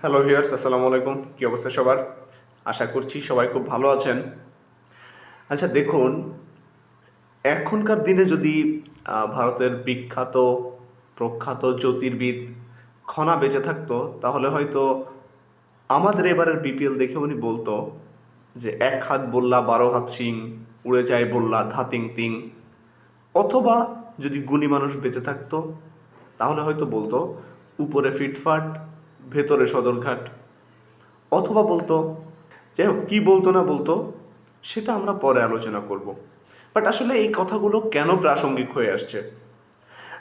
Hello viewers আসসালামু আলাইকুম। কী অবস্থা সবার? আশা করছি সবাই খুব ভালো আছেন। আচ্ছা দেখুন, এখনকার দিনে যদি ভারতের বিখ্যাত, প্রখ্যাত জ্যোতির্বিদ খনা বেঁচে থাকতো, তাহলে হয়তো আমাদের এবারের বিপিএল দেখে উনি বলতো যে, এক হাত বললা, বারো হাত সিং উড়ে যায় বললা ধাতিং তিং। অথবা যদি গুণী মানুষ বেঁচে থাকতো, তাহলে হয়তো বলতো, উপরে ফিটফাট ভেতরে সদরঘাট অথবা বলতো, যাই হোক, কী বলতো না বলতো, সেটা আমরা পরে আলোচনা করব। বাট আসলে এই কথাগুলো কেন প্রাসঙ্গিক হয়ে আসছে?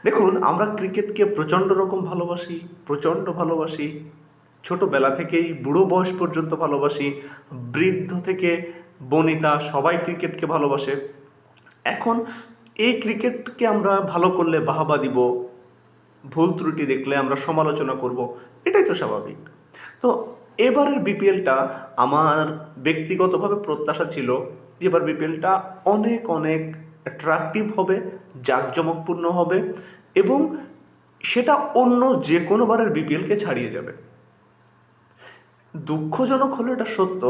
দেখুন, আমরা ক্রিকেটকে প্রচণ্ড রকম ভালোবাসি, প্রচণ্ড ভালোবাসি। ছোটবেলা থেকেই, বুড়ো বয়স পর্যন্ত ভালোবাসি। বৃদ্ধ থেকে বনিতা সবাই ক্রিকেটকে ভালোবাসে। এখন এই ক্রিকেটকে আমরা ভালো করলে বাহাবা দিব ভুল ত্রুটি দেখলে আমরা সমালোচনা করব, এটাই তো স্বাভাবিক। তো এবারের বিপিএলটা আমার ব্যক্তিগতভাবে প্রত্যাশা ছিল যে এবার বিপিএলটা অনেক অনেক অ্যাট্রাকটিভ হবে, জাঁকজমকপূর্ণ হবে এবং সেটা অন্য যে কোনো বারের বিপিএলকে ছাড়িয়ে যাবে। দুঃখজনক হলো এটা সত্য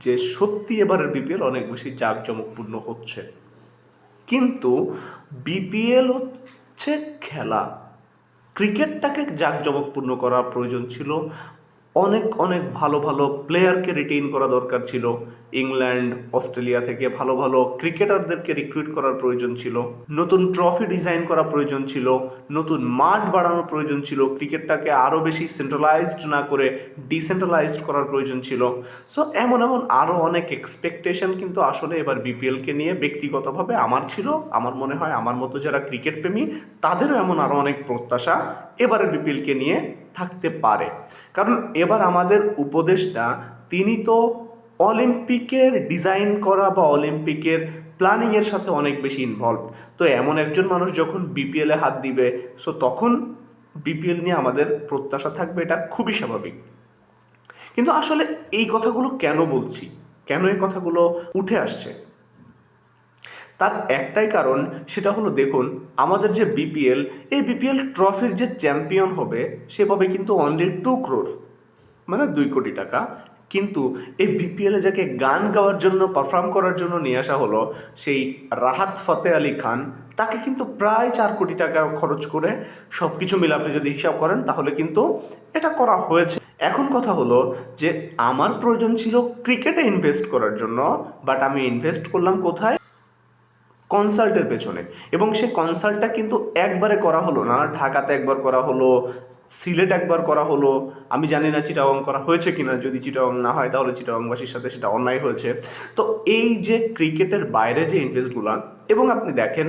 যে সত্যি এবারের বিপিএল অনেক বেশি জাঁকজমকপূর্ণ হচ্ছে। কিন্তু বিপিএল হচ্ছে খেলা। ক্রিকেটটাকে জাঁকজমকপূর্ণ করার প্রয়োজন ছিল। অনেক অনেক ভালো ভালো প্লেয়ারকে রিটেইন করা দরকার ছিল। ইংল্যান্ড, অস্ট্রেলিয়া থেকে ভালো ভালো ক্রিকেটারদেরকে রিক্রুইট করার প্রয়োজন ছিল। নতুন ট্রফি ডিজাইন করা প্রয়োজন ছিল। নতুন মাঠ বাড়ানোর প্রয়োজন ছিল। ক্রিকেটটাকে আরও বেশি সেন্ট্রালাইজড না করে ডিসেন্ট্রালাইজড করার প্রয়োজন ছিল। সো এমন এমন আরও অনেক এক্সপেকটেশন কিন্তু আসলে এবার বিপিএলকে নিয়ে ব্যক্তিগতভাবে আমার ছিল। আমার মনে হয় আমার মতো যারা ক্রিকেট প্রেমী, তাদেরও এমন আরও অনেক প্রত্যাশা এবারের বিপিএলকে নিয়ে থাকতে পারে। কারণ এবার আমাদের উপদেশটা, তিনি তো অলিম্পিকের ডিজাইন করা বা অলিম্পিকের প্ল্যানিংয়ের সাথে অনেক বেশি ইনভলভ তো এমন একজন মানুষ যখন বিপিএলে হাত দিবে সো তখন বিপিএল নিয়ে আমাদের প্রত্যাশা থাকবে, এটা খুবই স্বাভাবিক। কিন্তু আসলে এই কথাগুলো কেন বলছি? কেন এই কথাগুলো উঠে আসছে? তার একটাই কারণ সেটা হলো দেখুন, আমাদের যে বিপিএল এই বিপিএল ট্রফির যে চ্যাম্পিয়ন হবে, সে পাবে কিন্তু অনলি টু ক্রোর মানে দুই কোটি টাকা। কিন্তু এই বিপিএলে যাকে গান গাওয়ার জন্য পারফর্ম করার জন্য নিয়ে আসা হলো, সেই রাহাত ফতে আলী খান, তাকে কিন্তু প্রায় চার কোটি টাকা খরচ করে সব কিছু মিলে আপনি যদি হিসাব করেন, তাহলে কিন্তু এটা করা হয়েছে। এখন কথা হলো যে, আমার প্রয়োজন ছিল ক্রিকেটে ইনভেস্ট করার জন্য বাট আমি ইনভেস্ট করলাম কোথায়? কনসাল্টের পেছনে। এবং সে কনসাল্টটা কিন্তু একবারে করা হলো না ঢাকাতে একবার করা হলো, সিলেট একবার করা হলো, আমি জানি না চিটাগং করা হয়েছে কিনা, যদি চিটাগং না হয় তাহলে চিটাগংবাসীর সাথে সেটা অন্যায় হয়েছে। তো এই যে ক্রিকেটের বাইরে যে ইন্টারেস্টগুলো, এবং আপনি দেখেন,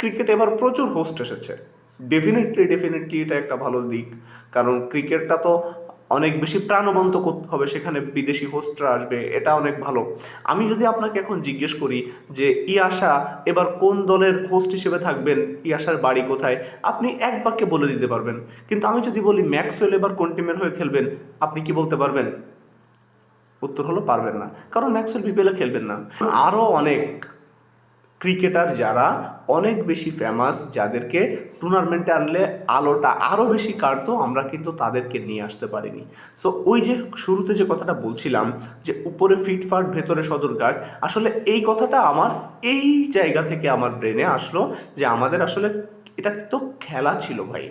ক্রিকেট এবার প্রচুর হোস্ট এসেছে। ডেফিনেটলি ডেফিনেটলি এটা একটা ভালো দিক, কারণ ক্রিকেটটা তো অনেক বেশি প্রাণবন্ত করতে হবে, সেখানে বিদেশি হোস্টরা আসবে, এটা অনেক ভালো। আমি যদি আপনাকে এখন জিজ্ঞেস করি যে ইয়াশা এবার কোন দলের হোস্ট হিসেবে থাকবেন, ইয়াশার বাড়ি কোথায়, আপনি এক বাক্যে বলে দিতে পারবেন। কিন্তু আমি যদি বলি ম্যাক্সওয়েল এবার কোন টিমের হয়ে খেলবেন, আপনি কি বলতে পারবেন? উত্তর হলো পারবেন না। কারণ ম্যাক্সওয়েল বিপিএলে খেলবেন না। আরও অনেক ক্রিকেটার যারা অনেক বেশি ফেমাস যাদেরকে টুর্নামেন্টে আনলে আলোটা আরও বেশি কাটতো, আমরা কিন্তু তাদেরকে নিয়ে আসতে পারিনি। সো ওই যে শুরুতে যে কথাটা বলছিলাম, যে উপরে ফিটফাট ভেতরে সদর সদরঘাট, আসলে এই কথাটা আমার এই জায়গা থেকে আমার ব্রেনে আসলো যে আমাদের আসলে এটা তো খেলা ছিল ভাই।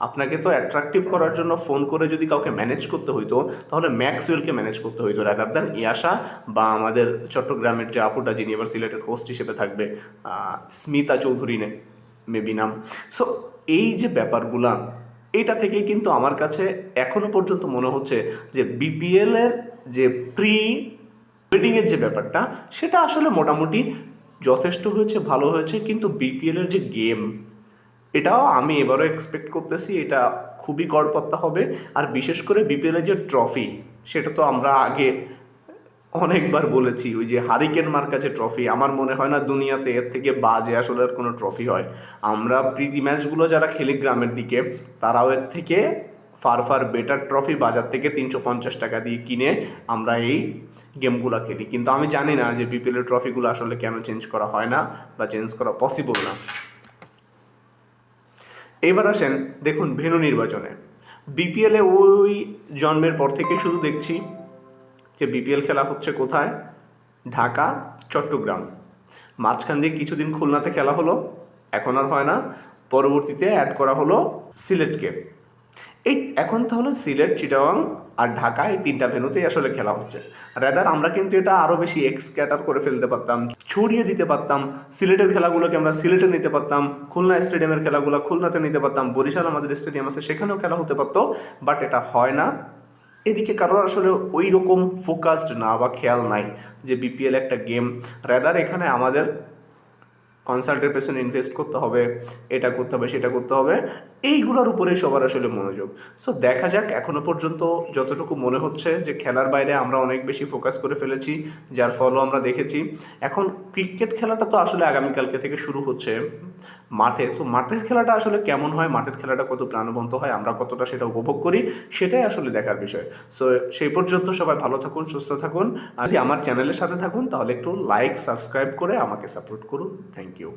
আপনাকে তো অ্যাট্রাকটিভ করার জন্য ফোন করে যদি কাউকে ম্যানেজ করতে হইতো, তাহলে ম্যাক্সওয়েলকে ম্যানেজ করতে হইতো রাদার দেন ইয়াশা বা আমাদের চট্টগ্রামের যে আপুটা যিনি এবার সিলেটের হোস্ট হিসেবে থাকবে স্মিতা চৌধুরী নে মেবি নাম। সো এই যে ব্যাপারগুলা এইটা থেকেই কিন্তু আমার কাছে এখনও পর্যন্ত মনে হচ্ছে যে বিপিএল এর যে প্রি ওয়েডিংয়ের যে ব্যাপারটা, সেটা আসলে মোটামুটি যথেষ্ট হয়েছে, ভালো হয়েছে, কিন্তু বিপিএল এর যে গেম এটাও আমি এবারও এক্সপেক্ট করতেছি, এটা খুবই গড়পত্তা হবে। আর বিশেষ করে বিপিএলের যে ট্রফি সেটা তো আমরা আগে অনেকবার বলেছি, ওই যে হারিকেন মার্কা যে ট্রফি আমার মনে হয় না দুনিয়াতে এর থেকে বাজে আসলে আর কোনো ট্রফি হয়। আমরা প্রীতি ম্যাচগুলো যারা খেলি গ্রামের দিকে, তারাও এর থেকে ফার ফার বেটার ট্রফি বাজার থেকে তিনশো পঞ্চাশ টাকা দিয়ে কিনে আমরা এই গেমগুলো খেলি। কিন্তু আমি জানি না যে বিপিএলের ট্রফিগুলো আসলে কেন চেঞ্জ করা হয় না বা চেঞ্জ করা পসিবল না। এবার আসেন দেখুন ভেনু নির্বাচনে। বিপিএলে ওই জন্মের পর থেকে শুধু দেখছি যে বিপিএল খেলা হচ্ছে কোথায়? ঢাকা, চট্টগ্রাম। মাঝখান দিয়ে কিছুদিন খুলনাতে খেলা হলো, এখন আর হয় না। পরবর্তীতে অ্যাড করা হলো সিলেটকে। এই এখন তাহলে সিলেট, চিটাগাং আর ঢাকা এই তিনটা ভেনুতেই আসলে খেলা হচ্ছে। রেদার আমরা কিন্তু এটা আরও বেশি এক্সক্যাটার করে ফেলতে পারতাম, ছড়িয়ে দিতে পারতাম। সিলেটের খেলাগুলোকে আমরা সিলেটে নিতে পারতাম, খুলনা স্টেডিয়ামের খেলাগুলো খুলনাতে নিতে পারতাম, বরিশাল আমাদের স্টেডিয়াম আছে, সেখানেও খেলা হতে পারতো বাট এটা হয় না। এদিকে কারোর আসলে ওই রকম ফোকাসড না বা খেয়াল নাই যে বিপিএল একটা গেম রেদার এখানে আমাদের কনসাল্টের পেছনে ইনভেস্ট করতে হবে, এটা করতে হবে, সেটা করতে হবে, এইগুলোর উপরেই সবার আসলে মনোযোগ। সো দেখা যাক এখনও পর্যন্ত যতটুকু মনে হচ্ছে যে খেলার বাইরে আমরা অনেক বেশি ফোকাস করে ফেলেছি, যার ফলও আমরা দেখেছি। এখন ক্রিকেট খেলাটা তো আসলে আগামীকালকে থেকে শুরু হচ্ছে। মাঠে। তো মাঠের খেলাটা আসলে কেমন হয়? মাঠের খেলাটা কত প্রাণবন্ত হয়? আমরা কতটা সেটা উপভোগ করি? সেটাই আসলে দেখার বিষয়। সো সেই পর্যন্ত সবাই ভালো থাকুন, সুস্থ থাকুন। আর আমার চ্যানেলের সাথে থাকুন, তাহলে একটু লাইক সাবস্ক্রাইব করে আমাকে সাপোর্ট করুন। Thank you